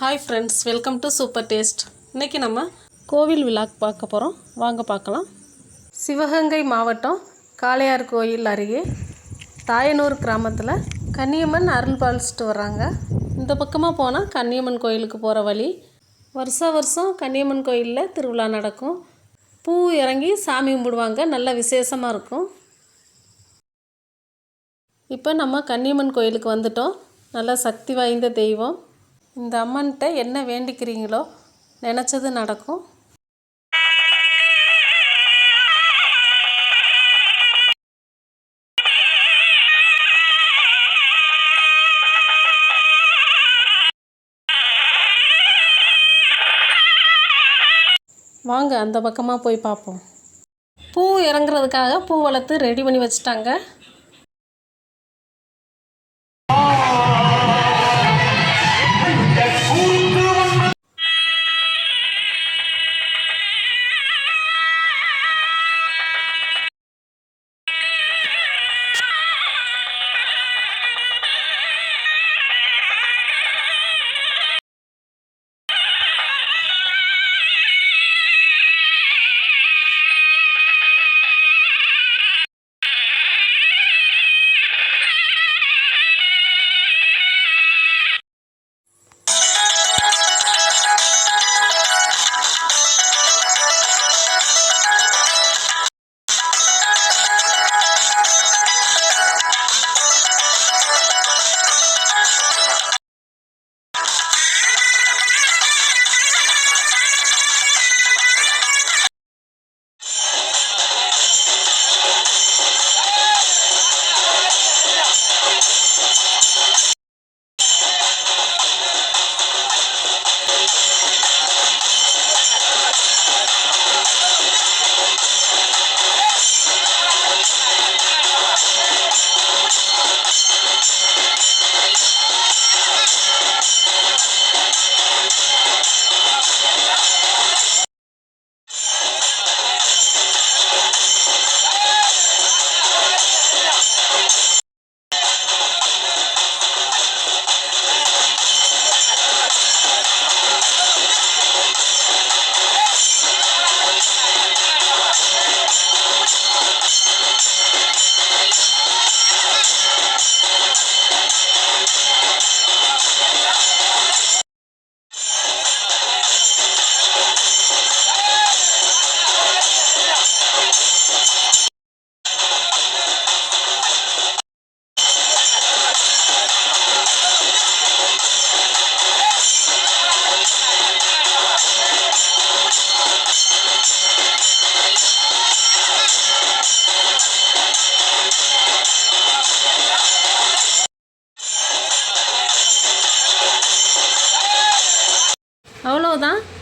Hi friends welcome to super taste இன்றைக்கி நம்ம கோவில் விழாக்கு பார்க்க போகிறோம் வாங்க பார்க்கலாம். சிவகங்கை மாவட்டம் காளையார் கோயில் அருகே தாயனூர் கிராமத்தில் கன்னியம்மன் அருள் பாலிச்சிட்டு வர்றாங்க. இந்த பக்கமாக போனால் கன்னியம்மன் கோயிலுக்கு போகிற வழி. வருஷா வருஷம் கன்னியம்மன் கோயிலில் திருவிழா நடக்கும். பூ இறங்கி சாமி கும்பிடுவாங்க. நல்ல விசேஷமாக இருக்கும். இப்போ நம்ம கன்னியம்மன் கோயிலுக்கு வந்துட்டோம். நல்ல சக்தி வாய்ந்த தெய்வம். இந்த அம்மன்கிட்ட என்ன வேண்டிக்கிறீங்களோ நினச்சது நடக்கும். வாங்க அந்த பக்கமாக போய் பார்ப்போம். பூ இறங்குறதுக்காக பூ வளர்த்து ரெடி பண்ணி வச்சுட்டாங்க.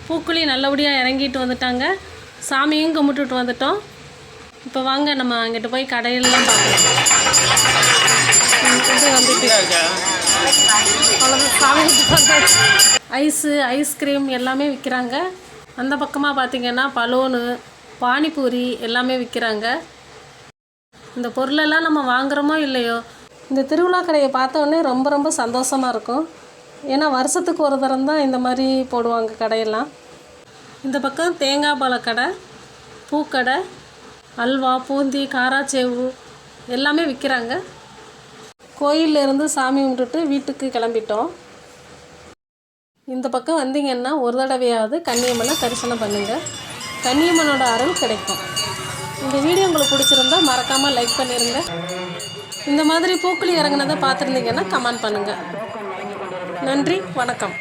பூக்குழி நல்லபடியாக இறங்கிட்டு வந்துட்டாங்க. சாமியும் கும்பிட்டுட்டு வந்துட்டோம். இப்போ வாங்க நம்ம அங்கிட்டு போய் கடையிலலாம் பார்க்கலாம். இது வந்துட்டு அவ்வளோதான் சாமி. ஐஸு ஐஸ்கிரீம் எல்லாமே விற்கிறாங்க அந்த பக்கமாக பார்த்தீங்கன்னா பலூனு பானிபூரி எல்லாமே விற்கிறாங்க இந்த பொருளெல்லாம் நம்ம வாங்குறோமோ இல்லையோ இந்த திருவிழா கடையை பார்த்த உடனே ரொம்ப ரொம்ப சந்தோஷமாக இருக்கும். ஏன்னா வருஷத்துக்கு ஒரு தரம் தான் இந்த மாதிரி போடுவாங்க கடையெல்லாம். இந்த பக்கம் தேங்காய் பழக்கடை பூக்கடை அல்வா பூந்தி காராச்சேவு எல்லாமே விற்கிறாங்க. கோயிலேருந்து சாமி கும்பிட்டுட்டு வீட்டுக்கு கிளம்பிட்டோம். இந்த பக்கம் வந்தீங்கன்னா ஒரு தடவையாவது கன்னியம்மனை தரிசனம் பண்ணுங்கள் கன்னியம்மனோட அருள் கிடைக்கும். இந்த வீடியோ உங்களுக்கு பிடிச்சிருந்தா மறக்காமல் லைக் பண்ணிடுங்க இந்த மாதிரி பூக்களி இறங்குனதை பார்த்துருந்தீங்கன்னா கமெண்ட் பண்ணுங்கள் நன்றி வணக்கம்.